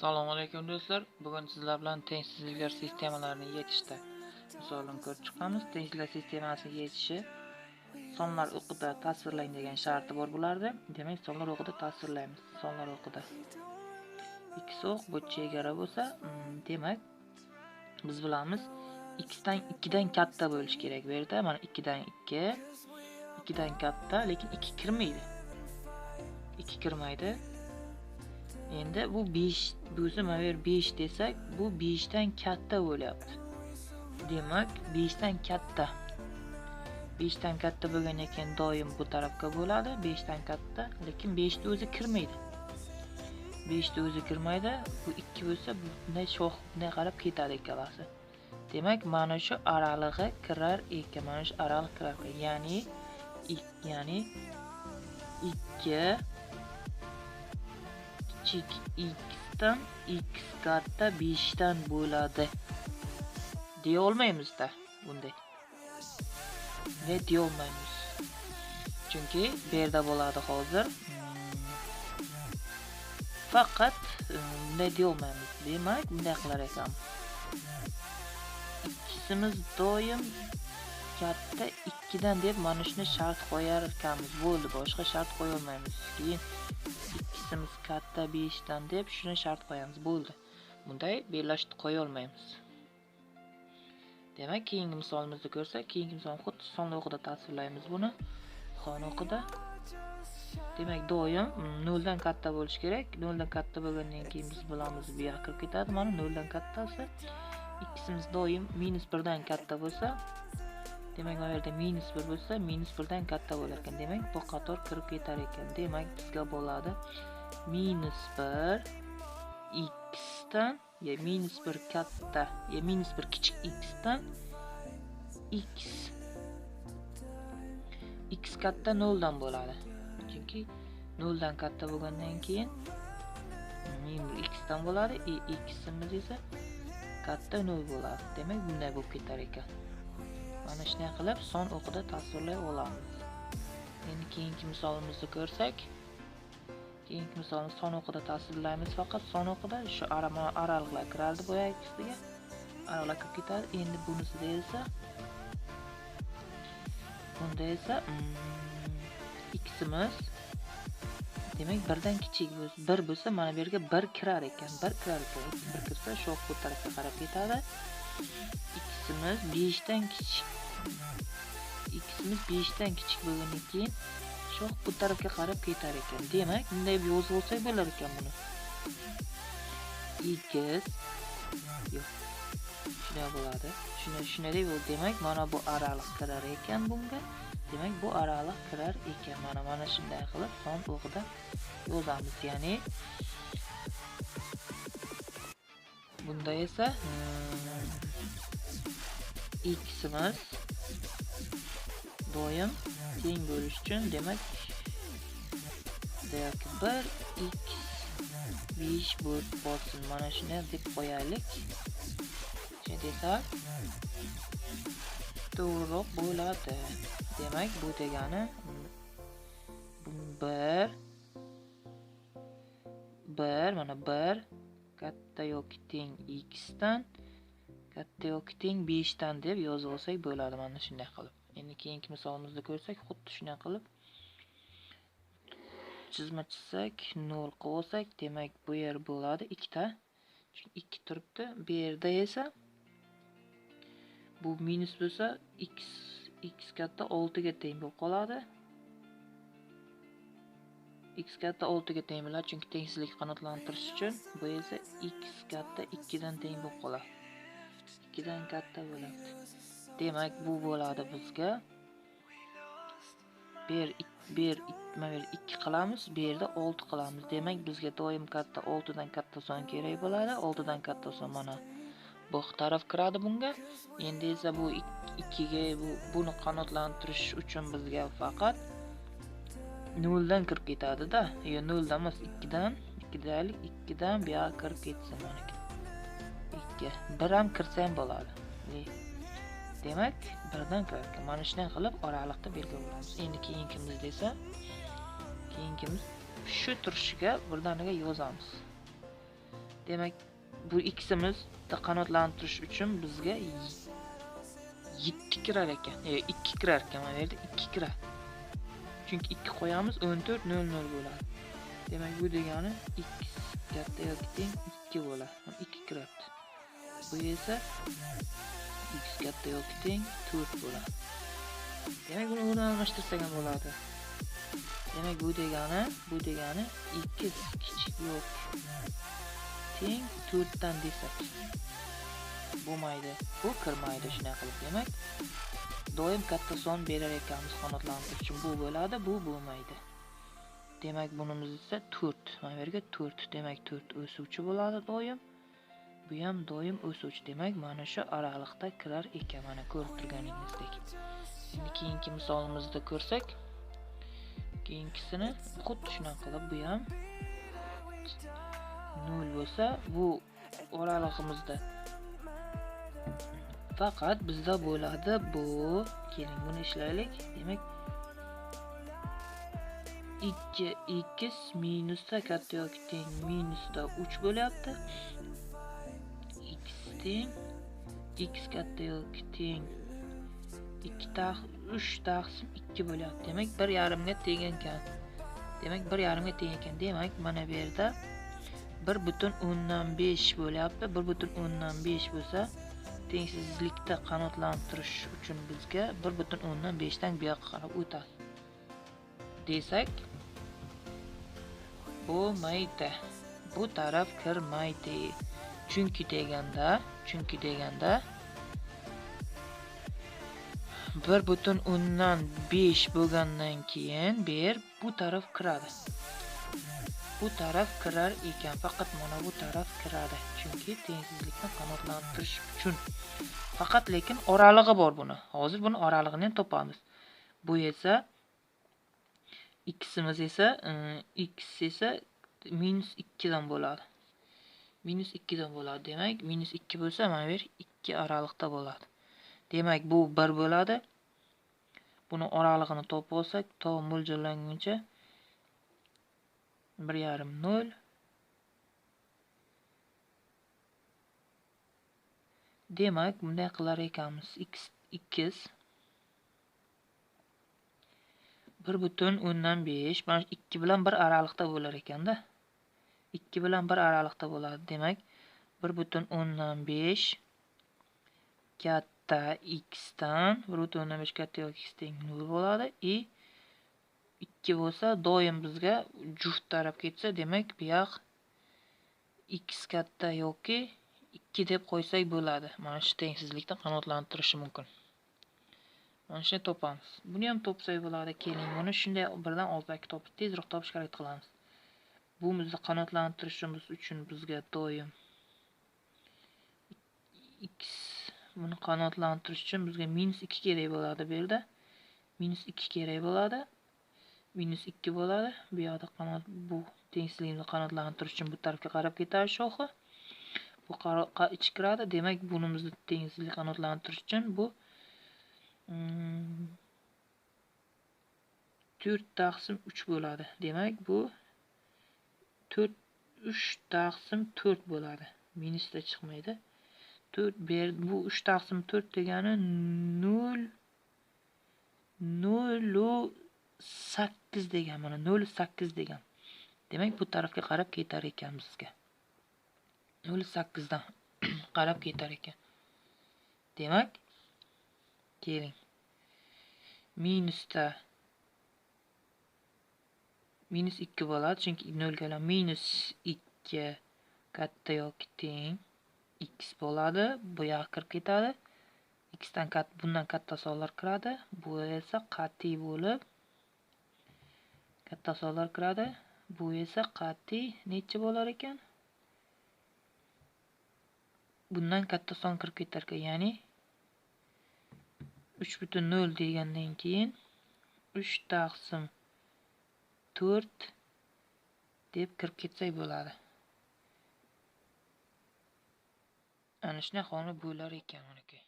Assalomu alaykum do'stlar. Bugun sizlar bilan tengsizliklar sistemalarini yechishda misolini ko'rib chiqamiz. tengsizlik sistemasini yechishi sonlar o'qida tasvirlang degan sharti bor bularda Demak, sonlar o'qida tasvirlaymiz. Sonlar o'qida. X o'q bu chegara bo'lsa, mm, demak, biz bilamiz x dan 2 dan katta bo'lishi kerak bu yerda. Mana 2 dan 2, 2 dan katta, lekin 2 kirmaydi. 2 kirmaydi. Endi bu 5 bo'lsa, mana bu yer 5 desak, bu 5 dan katta bo'lyapti. Demak, 5 dan katta. 5 dan katta bo'lgandan keyin doim bu tarafga bo'ladi, 5 dan katta, lekin 5 da o'zi kirmaydi. 5 da o'zi kirmaydi, bu 2 bo'lsa, bunday shox bunday qarab ketadi ikkalasi. Demak, mana shu aralig'i kirar ekan, mana shu araliq kirar. Ya'ni ya'ni 2 kichik x dan x katta 5 dan bo'ladi. deya olmaymiz-da bunday. Ne deya olmaymiz. Chunki bu yerda bo'ladi hozir. Faqat bunday deya olmaymiz. Demak, bunday qilar ekanmiz. Ikkisimiz doim katta 2 dan deb mana shuni shart qo'yar ekanmiz. Bo'ldi, boshqa shart qo'yolmaymiz. Keyin ikkisimiz katta 5 dan deb shuni shart qo'yamiz. Bo'ldi. Bunday belashib qo'ya olmaymiz. Demak, keyingi misolimizni ko'rsak, keyingi misol xuddi son o'qida tasvirlaymiz buni. Son o'qida. Demak, doim mm, 0 dan katta bo'lishi kerak. 0 dan katta bo'lgandan keyin biz bilamiz bu yoqqa kirib ketadi. Mana 0 dan kattasi. Ikkisimiz doim -1 dan katta bo'lsa, demak, mana bu yerda -1 bo'lsa, -1 dan katta bo'lar ekan. Demak, bu qator kirib ketar ekan. Demak, bizga bo'ladi -1 x dan ya -1 katta ya -1 kichik x dan x x katta 0 dan bo'ladi. Chunki 0 dan katta bo'lgandan keyin -x dan bo'ladi. E ximiz esa katta 0 bo'ladi. Demak, bunday bo'lib ketar ekan. Mana shunday qilib son o'qida tasvirlay olamiz. Endi keyingi misolimizni ko'rsak, keyingi misolni son o'qida tasvirlaymiz. Faqat son o'qida shu arama araliqlar kiradi boya ikkisiga. Araliqlar kirib ketadi. Endi bunisida esa bunda esa mm, ximiz demak birdan kichik bo'lsa, 1 bo'lsa, mana bu yerga 1 kirar ekan. 1 kirar ekan. 1 kirsa shu bu tarafga qarab ketadi. Ximiz 5 dan kichik. ximiz 5 dan kichik bo'lgandan keyin shoh bu tarafga qarab ketar ekan. Demak, bunday yozib bo'lar ekan buni. x yo'q. Shunday bo'ladi. Shunday shunday deb demak, mana bu araliq kirar ekan bunga. Demak, bu araliq kirar ekan. Mana mana shunday qilib son o'qida yozamiz. Ya'ni bunda esa ximiz doim teng bo'lish uchun demak demak 1 x 5 bo'lib qolsin. Mana shuni deb qo'yaylik. Desak to'g'riroq bo'ladi. Demak, bu degani 1 1 mana 1 katta yoki teng x katta yoki teng 5 dan deb yozib olsak bo'ladi mana shunday qilib. Endi keyingi misolimizni ko'rsak, xuddi shunday qilib chizma chizsak, 0 qilib olsak, demak bu yer bo'ladi 2 ta. Chunki 2 turibdi. Bu yerda esa bu minus bo'lsa, x x katta 6 ga teng bo'lib qoladi. x katta 6 ga teng bo'ladi, chunki tengsizlik qanoatlantirish uchun bu esa x katta 2 dan teng bo'lib qoladi. 2 dan katta bo'ladi. Demak, bu bo'ladi bizga. Bu yer bu yer mana yer 2 qilamiz, bu yerda 6 qilamiz. Demak, bizga doim katta 6 dan katta son kerak bo'ladi. 6 dan katta son mana bu taraf kiradi bunga. Endi esa bu 2 bu buni qanoatlantirish uchun bizga faqat 0 dan kirib ketadi-da. Yo 0 dan emas, 2 dan, 2 daylik 2 dan bu kirib ketsin mana. 2. 1 kirsam bo'ladi. Demak, birdan kirar ekan. Mana shunday qilib oraliqda belgilab Endi keyingimiz desa, keyingimiz shu turishiga birdaniga yozamiz. demak bu ximiz qanotlantirish uchun bizga 7 kirar ekan e, 2 kirar ekan mana yerda 2 kirar chunki 2 qo'yamiz 14 0 0 bo'ladi demak bu degani x katta yoki teng 2 bo'ladi 2 kiryapti bu esa x katta yoki teng 4 bo'ladi demak buni buni almashtirsak ham bo'ladi. Demak bu degani bu degani 2 kichik yoki teng 4 dan desak bo'lmaydi. Bu kirmaydi shunday qilib. Demak doim katta son berar ekanmiz qanotlantirish uchun bu bo'ladi bu bo'lmaydi. Demak bunimiz esa 4 mana bu yerga 4 demak 4 o'suvchi bo'ladi doim. Bu ham doim o'suvchi demak mana shu oraliqda kirar ekan mana ko'rib turganingizdek. Endi keyingi misolimizda ko'rsak keyingisini xuddi shunaqa qilib bu ham nol bo'lsa bu oralig'imizda faqat bizda bo'ladi bu keling buni ishlaylik. Demak 2 x minusda katta yoki teng minusda 3 bo'lyapti. Teng x katta yoki teng 2 tax 3 taqsim 2 bo'lyapti demak 1 yarimga teng ekan. Demak 1 yarimga teng ekan. Demak mana bu yerda 1 butun o'ndan 5 bo'lyapti. 1 butun o'ndan 5 bo'lsa tengsizlikda qanotlantirish uchun bizga 1 butun o'ndan 5 dan bu yoqqa qarab o'tadi. Desak bo'lmaydi bu taraf kirmaydi chunki deganda chunki deganda bir butun o'ndan besh bo'lgandan keyin ber bu taraf kiradi. Bu taraf kirar ekan faqat mana bu taraf kiradi. Chunki tengsizlikni qanoatlantirish uchun. Faqat lekin oralig'i bor buni. Hozir buni oralig'ini ham topamiz. Bu esa ikkisimiz esa x esa minus 2 dan bo'ladi. Minus 2 dan bo'ladi. Demak minus 2 bo'lsa mana bu yer 2 oraliqda bo'ladi. Demak bu 1 bo'ladi. Buni oralig'ini topib olsak to mo'ljallanguncha bir yarim nol. Demak bunday qilar ekanmiz. X ikkiz. Bir butun o'ndan besh. Mana bilan bir oraliqda bo'lar ekanda. Ikki bilan bir oraliqda bo'ladi. Demak bir butun o'ndan besh katta x dan bir butun o'ndan besh katta yoki x teng nol bo'ladi. И 2 bo'lsa doim bizga juft taraf ketsa demak bu yoq x katta yoki 2 deb qo'ysak bo'ladi. Mana shu tengsizlikni qanoatlantirishi mumkin. Mana shuni topamiz. Buni ham topsak bo'ladi. Keling buni shunday birdan olsak topib tezroq topishga harakat qilamiz. Bu bizni qanontlantirishimiz uchun bizga doim x buni qanotlantirish uchun bizga minus 2 kerak bo'ladi bu yerda. Minus 2 kerak bo'ladi. Minus 2 bo'ladi. Bu yoqda qanot bu tengsizlikni qanotlantirish uchun bu tarafga qarab ketadi shoxi. Bu ichi kiradi. Demak bunimizni tengsizlik qanotlantirish uchun bu mm, to'rt taqsim uch bo'ladi. Demak bu to'rt uch taqsim to'rt bo'ladi. Minusda chiqmaydi. To'rt bu uch taqsim to'rt degani nol nolu sakkiz degan mana nol sakkiz degan. Demak bu tarafga qarab ketar ekan bizga. Nol sakkizdan qarab ketar ekan. Demak keling. Minusda minus ikki bo'ladi chunki nolga minus ikki katta yoki teng x bo'ladi bu yoqqa kirib ketadi. X dan bundan katta sonlar kiradi. Bu esa qat'iy bo'lib katta sonlar kiradi. Bu esa qat'iy necha bo'lar ekan? Bundan katta son kirib ketar ekan ya'ni uch butun nol degandan keyin uch taqsim to'rt deb kirib ketsak bo'ladi. Ana shunaqa bo'lar ekan uniki.